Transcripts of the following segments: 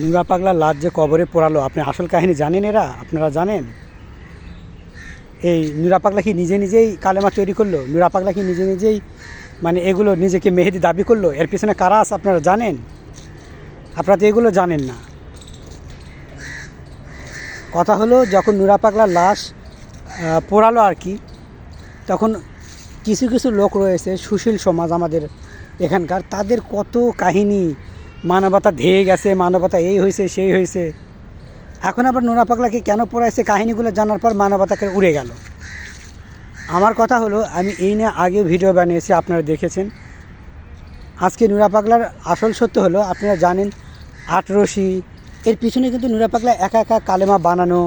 নুরা পাগলা লাশ যে কবরে পোড়ালো, আপনি আসল কাহিনী জানেন এরা? আপনারা জানেন? এই নুরা পাগলা কি নিজে নিজেই কালেমা তৈরি করল? নুরা পাগলা কি নিজে নিজেই মানে এগুলো নিজেকে মেহেদি দাবি করল? এর পিছনে কারা আছে আপনারা জানেন? আপনারা তো এগুলো জানেন না। কথা হলো, যখন নুরা পাগলার লাশ পোড়ালো আর কি, তখন কিছু কিছু লোক রয়েছে, সুশীল সমাজ আমাদের এখানকার, তাদের কত কাহিনী মানবতা ধেয়ে গেছে মানবতা এই হয়েছে সেই হয়েছে এখন আবার নোনা পাগলাকে কেন পড়াইছে কাহিনীগুলো জানার পর মানবতাকে উড়ে গেল। আমার কথা হলো, আমি এই নিয়ে আগে ভিডিও বানিয়েছি, আপনারা দেখেছেন। আজকে নুরা পাগলার আসল সত্য হলো, আপনারা জানেন আটরশি এর পিছনে কিন্তু নুরা পাগলা একা একা কালেমা বানানো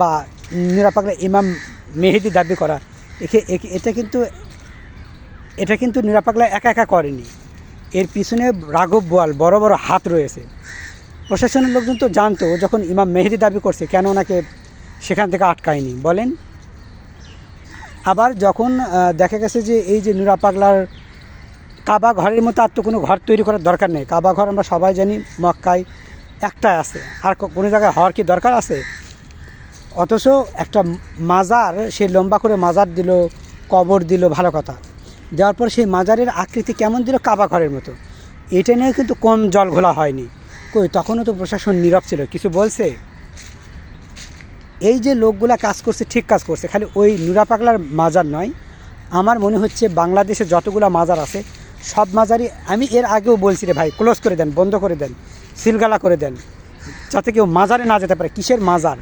বা নুরা পাগলা ইমাম মেহেদি দাবি করা। এটা কিন্তু এটা কিন্তু নুরা পাগলা একা একা করেনি। এর পিছনে রাঘব বোয়াল বড় বড় হাত রয়েছে। প্রশাসনের লোকজন তো জানতো যখন ইমাম মেহেদি দাবি করছে, কেন ওনাকে সেখান থেকে আটকায়নি? বলেন। আবার যখন দেখা গেছে যে এই যে নুরা পাগলার কাবা ঘরের মতো আর তো কোনো ঘর তৈরি করার দরকার নেই। কাবা ঘর আমরা সবাই জানি, মক্কায় একটাই আছে। আর কোনো জায়গায় হওয়ার কি দরকার আছে? অথচ একটা মাজার, সে লম্বা করে মাজার দিল, কবর দিল, ভালো কথা। দেওয়ার পর সেই মাজারের আকৃতি কেমন দিল কাবা ঘরের মতো। এটা নিয়ে কিন্তু কম জল ঘোলা হয়নি। কই, তখনও তো প্রশাসন নীরব ছিল। কিছু বলছে? এই যে লোকগুলা কাজ করছে, ঠিক কাজ করছে। খালি ওই নুরা পাগলার মাজার নয়। আমার মনে হচ্ছে বাংলাদেশে যতগুলা মাজার আছে, সব মাজারই আমি এর আগেও বলছি রে ভাই, ক্লোজ করে দেন, বন্ধ করে দেন, সিলগালা করে দেন, যাতে কেউ মাজারে না যেতে পারে। কিসের মাজার?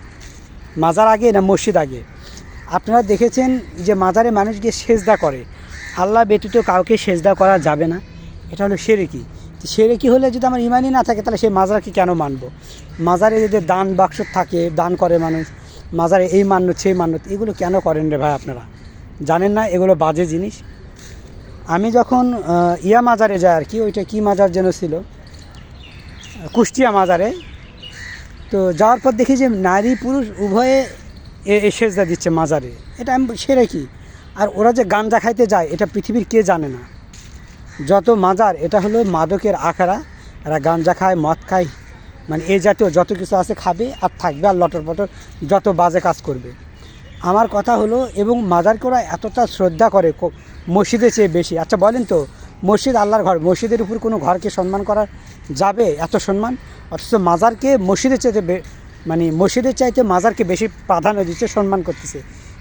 মাজার আগে না মসজিদ আগে? আপনারা দেখেছেন যে মাজারে মানুষ গিয়ে সেজদা করে। আল্লাহ ব্যতীত কাউকে সেজদা করা যাবে না। এটা হলো সেরেকি। সেরেকি হলে যদি আমার ইমানই না থাকে, তাহলে সেই মাজারকে কেন মানব? মাজারে যদি দান বাক্স থাকে, দান করে মানুষ, মাজারে এই মান্যত সেই মান্যত এগুলো কেন করেন রে ভাই আপনারা? জানেন না, এগুলো বাজে জিনিস। আমি যখন ইয়া মাজারে যাই আর কি, ওইটা কি মাজার যেন ছিল? কুষ্টিয়া মাজারে। তো যাওয়ার পর দেখি যে নারী পুরুষ উভয়ে এ সেজদা দিচ্ছে মাজারে। এটা আমি সেরে কি আর ওরা যে গাঞ্জা খাইতে যায়, এটা পৃথিবীর কে জানে না। যত মাজার, এটা হলো মাদকের আখাড়া। এরা গাঞ্জা খায় মদ খায় মানে এই জাতীয় যত কিছু আছে খাবে আর থাকবে আর লটর পটর যত বাজে কাজ করবে। আমার কথা হলো, এবং মাজারকে ওরা এতটা শ্রদ্ধা করে মসজিদের চেয়ে বেশি। আচ্ছা বলেন তো, মসজিদ আল্লাহর ঘর, মসজিদের উপর কোনো ঘরকে সম্মান করা যাবে, এত সম্মান? অথচ মাজারকে মসজিদের চাইতে মানে মসজিদের চাইতে মাজারকে বেশি প্রাধান্য দিচ্ছে, সম্মান করতেছে।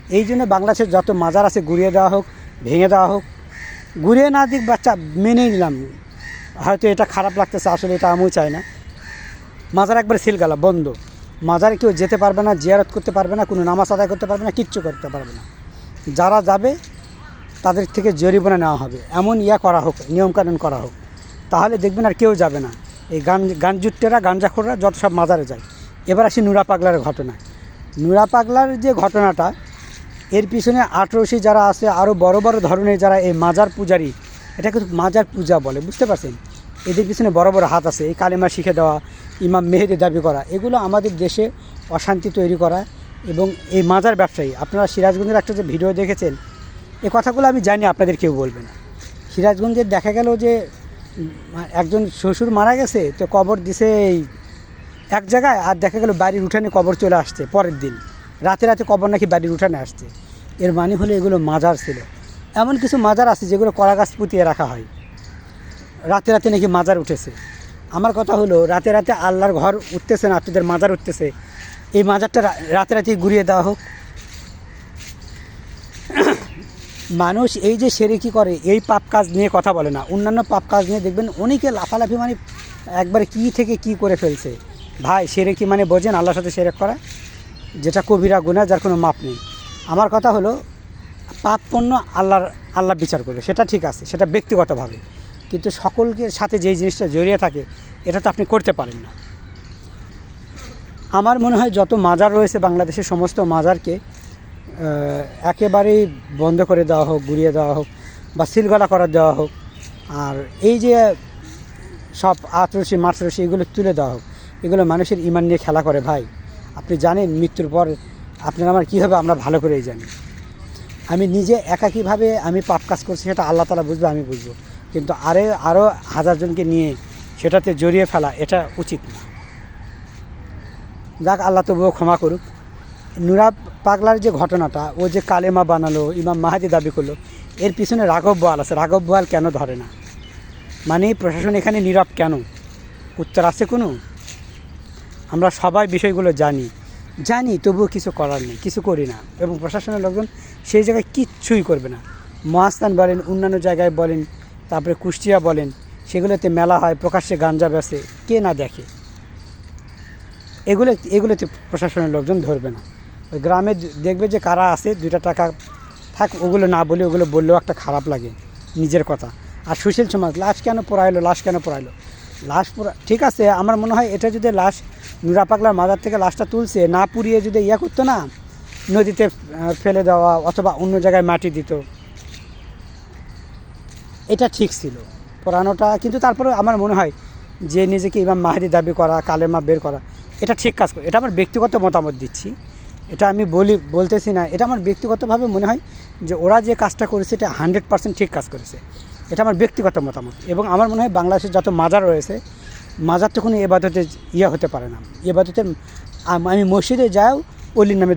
এই জন্য বাংলাদেশের যত মাজার আছে, ঘুরিয়ে দেওয়া হোক, ভেঙে দেওয়া হোক, ঘুরিয়ে না দিক বাচ্চা মেনে নিলাম। হয়তো এটা খারাপ লাগতেছে, আসলে এটা আমিও চাই না। মাজার একবার সিলগালা, বন্ধ। মাজারে কেউ যেতে পারবে না, জিয়ারত করতে পারবে না, কোনো নামাজ আদায় করতে পারবে না, কিচ্ছু করতে পারবে না। যারা যাবে, তাদের থেকে জরিমানা নেওয়া হবে। এমন ইয়া করা হোক, নিয়মকানুন করা হোক। তাহলে দেখবেন আর কেউ যাবে না। এই গান, গানজুট্টেরা গাঞ্জাখোররা যত সব মাজারে যায়। এবার আসি নুরা পাগলার ঘটনা। নুরা পাগলার যে ঘটনাটা এর পিছনে আঠরশি যারা আছে আরও বড় বড় ধরনের যারা এই মাজার পূজারি এটা কিন্তু মাজার পূজা বলে, বুঝতে পারছেন? এদের পিছনে বড় বড় হাত আছে, এই কালেমা শিখে দেওয়া, ইমাম মেহেদি দাবি করা, এগুলো আমাদের দেশে অশান্তি তৈরি করা এবং এই মাজার ব্যবসায়ী, আপনারা সিরাজগঞ্জের একটা যে ভিডিও দেখেছেন এই কথাগুলো আমি জানি, আপনাদের কেউ বলবে না। সিরাজগঞ্জের দেখা গেল যে, একজন শ্বশুর মারা গেছে, তো কবর দিছে এই এক জায়গায়, আর দেখা গেল বাড়ির উঠানে কবর চলে আসছে, পরের দিন। রাতে রাতে কবর নাকি বাড়ির উঠানে আসছে। এর মানে হলো এগুলো মাজার ছিল। এমন কিছু মাজার আছে যেগুলো কলা গাছ পুঁতিয়ে রাখা হয়। রাতে রাতে নাকি মাজার উঠেছে। আমার কথা হলো, রাতে রাতে আল্লাহর ঘর উঠতেছে না তোদের মাজার উঠতেছে। এই মাজারটা রাতে রাতে ঘুরিয়ে দেওয়া হোক। মানুষ এই যে সেরে কি করে, এই পাপ কাজ নিয়ে কথা বলে না। অন্যান্য পাপ কাজ নিয়ে দেখবেন অনেকে লাফালাফি মানে একবারে কি থেকে কি করে ফেলছে। ভাই, সেরে কি মানে বোঝেন আল্লাহর সাথে সেরেক করা? যেটা কবিরা গুণা যার কোনো মাপ নেই। আমার কথা হলো, পাপ পণ্য আল্লাহর আল্লাহ বিচার করবে সেটা ঠিক আছে, সেটা ব্যক্তিগতভাবে। কিন্তু সকলকে সাথে যেই জিনিসটা জড়িয়ে থাকে, এটা তো আপনি করতে পারেন না। আমার মনে হয় যত মাজার রয়েছে বাংলাদেশের সমস্ত মাজারকে একেবারেই বন্ধ করে দেওয়া হোক, গুড়িয়ে দেওয়া হোক, বা সিলগালা করে দেওয়া হোক, আর এই যে সব আতরসি, মাতরসি, এগুলো তুলে দেওয়া হোক, এগুলো মানুষের ইমান নিয়ে খেলা করে ভাই। আপনি জানেন মৃত্যুর পর আপনার আমার কী হবে আমরা ভালো করেই জানি। আমি নিজে একাকীভাবে আমি পাপ কাজ করছি সেটা আল্লাহ তালা বুঝবে, আমি বুঝব। কিন্তু আরে আরও হাজারজনকে নিয়ে সেটাতে জড়িয়ে ফেলা, এটা উচিত না। যাক, আল্লাহ তবুও ক্ষমা করুক। নুরা পাগলার যে ঘটনাটা, ও যে কালেমা বানালো, ইমাম মাহাদি দাবি করল, এর পিছনে রাঘব বোয়াল আছে। রাঘব বোয়াল কেন ধরে না? মানে প্রশাসন এখানে নীরব কেন? উত্তর আছে কোনো? আমরা সবাই বিষয়গুলো জানি। জানি তবুও কিছু করার নেই, কিছু করি না। এবং প্রশাসনের লোকজন সেই জায়গায় কিচ্ছুই করবে না। মহাস্থান বলেন, অন্যান্য জায়গায় বলেন, তারপরে কুষ্টিয়া বলেন, সেগুলোতে মেলা হয়, প্রকাশ্যে গাঞ্জা বেসে কে না দেখে। এগুলো, এগুলোতে প্রশাসনের লোকজন ধরবে না। ওই গ্রামে দেখবে যে কারা আছে, দুইটা টাকা থাক, ওগুলো না বলে, ওগুলো বললেও একটা খারাপ লাগে, নিজের কথা। আর সুশীল সমাজ, লাশ কেন পড়াইলো, লাশ কেন পড়াইলো? লাশ পড়া, ঠিক আছে, আমার মনে হয় এটা যদি লাশ নুরা পাগলার মাজার থেকে লাশটা তুলছে, না পুড়িয়ে যদি ইয়ে করতো না, নদীতে ফেলে দেওয়া অথবা অন্য জায়গায় মাটি দিত। এটা ঠিক ছিল। পড়ানোটা কিন্তু তারপরে আমার মনে হয় যে নিজেকে ইমাম মাহাদি দাবি করা, কালেমা বের করা, এটা ঠিক কাজ করে। এটা আমার ব্যক্তিগত মতামত দিচ্ছি। এটা আমি বলি, বলতেছি না। এটা আমার ব্যক্তিগতভাবে মনে হয় যে ওরা যে কাজটা করেছে, এটা হান্ড্রেড পার্সেন্ট ঠিক কাজ করেছে। এটা আমার ব্যক্তিগত মতামত। এবং আমার মনে হয় বাংলাদেশের যত মাজার রয়েছে মাজার তো কোনো এবাদতে ইয়ে হতে পারে না। এবাদতের আমি মসজিদে যাও অলির নামে